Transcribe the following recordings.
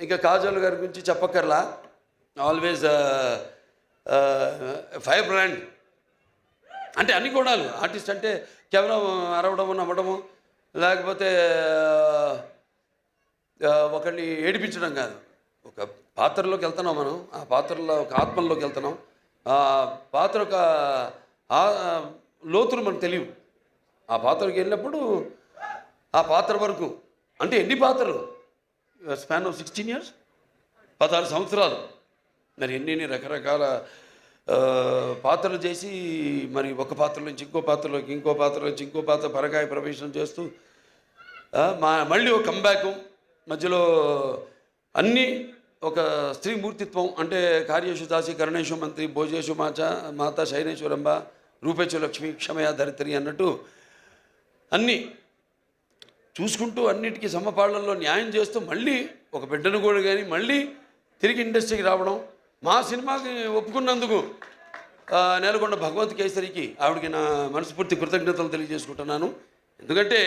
ఇంకా కాజల్ గారి గురించి చెప్పక్కర్లా. ఆల్వేజ్ ఫైర్ బ్రాండ్ అంటే అన్ని గుణాలు ఆర్టిస్ట్ అంటే కేవలం అరవడము నవ్వడము లేకపోతే uh, uh, ఒకరిని ఏడిపించడం కాదు. ఒక పాత్రలోకి వెళ్తున్నాం మనం. ఆ పాత్రలో ఒక ఆత్మల్లోకి వెళ్తున్నాం. ఆ పాత్ర ఒక లోతులు మనకు తెలియవు. ఆ పాత్రకి వెళ్ళినప్పుడు ఆ పాత్ర వరకు అంటే ఎన్ని పాత్రలు? స్పాన్ ఆఫ్ సిక్స్టీన్ ఇయర్స్ పదహారు సంవత్సరాలు. మరి ఎన్ని రకరకాల పాత్రలు చేసి మరి ఒక పాత్ర నుంచి ఇంకో పాత్రలోకి ఇంకో పాత్ర నుంచి ఇంకో పాత్ర పరకాయ ప్రవేశం చేస్తూ మా మళ్ళీ ఒక కంబ్యాక్ మధ్యలో అన్నీ ఒక స్త్రీ మూర్తిత్వం అంటే కార్యేషు దాసి కరుణేశు మంత్రి భోజేషు మాచ మాత శైనేశ్వరంబ రూపేచు లక్ష్మి క్షమయ ధరిత్రి అన్నట్టు అన్నీ చూసుకుంటూ అన్నిటికీ సమపాళ్ళలో న్యాయం చేస్తూ మళ్ళీ ఒక బిడ్డను కూడా కానీ మళ్ళీ తిరిగి ఇండస్ట్రీకి రావడం మా సినిమాకి ఒప్పుకున్నందుకు నేలకొండ భగవంత్ కేసరికి ఆవిడకి నా మనస్ఫూర్తి కృతజ్ఞతలు తెలియజేసుకుంటున్నాను. ఎందుకంటే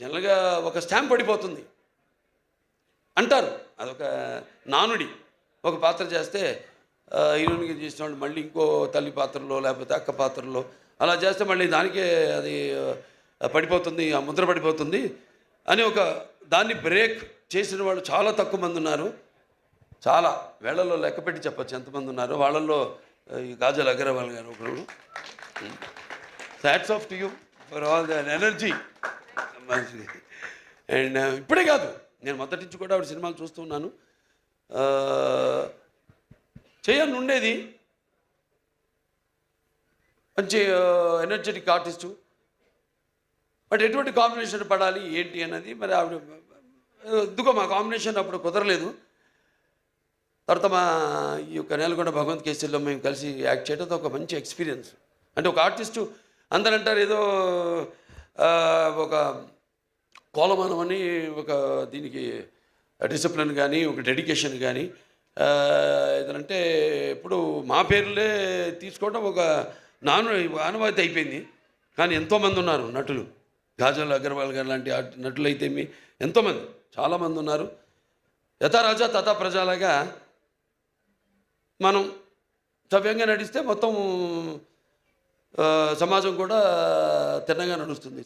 జనరల్గా ఒక స్టాంప్ పడిపోతుంది. అంటారు అదొక నానుడి ఒక పాత్ర చేస్తే హీరోయిన్గా చేసిన వాళ్ళు మళ్ళీ ఇంకో తల్లి పాత్రలో లేకపోతే అక్క పాత్రలో అలా చేస్తే మళ్ళీ దానికే అది పడిపోతుంది ఆ ముద్ర పడిపోతుంది. అని ఒక దాన్ని బ్రేక్ చేసిన వాళ్ళు చాలా తక్కువ మంది ఉన్నారు. చాలా వేళల్లో లెక్క పెట్టి చెప్పచ్చు ఎంతమంది ఉన్నారు. వాళ్ళల్లో ఆ, ఈ కాజల్ అగర్వాల్ గారు ఒకరు. Hats off to you for all the energy. And ఇప్పుడే కాదు నేను మొదటి నుంచి కూడా ఆవిడ సినిమాలు చూస్తున్నాను చేయాలని ఉండేది మంచి ఎనర్జెటిక్ ఆర్టిస్టు బట్ ఎటువంటి కాంబినేషన్ పడాలి ఏంటి అన్నది మరి ఆవిడ ఎందుకో మా కాంబినేషన్ అప్పుడు కుదరలేదు. తర్వాత మా ఈ యొక్క నేలకొండ భగవంత్ కేసుల్లో మేము కలిసి యాక్ట్ చేయడం ఒక మంచి ఎక్స్పీరియన్స్ అంటే ఒక ఆర్టిస్టు అందరూ అంటారు ఏదో ఒక కోలమానం అని ఒక దీనికి డిసిప్లిన్ కానీ ఒక డెడికేషన్ కానీ ఏదంటే ఇప్పుడు మా పేర్లే తీసుకోవడం ఒక నాను ఆనవాయితీ అయిపోయింది. కానీ ఎంతోమంది ఉన్నారు నటులు. గాజల్ అగర్వాల్ గారు లాంటి నటులైతే మీ ఎంతోమంది చాలామంది ఉన్నారు. యథారాజా తథా ప్రజలాగా మనం సవ్యంగా నడిస్తే మొత్తం సమాజం కూడా తిన్నగా నడుస్తుంది.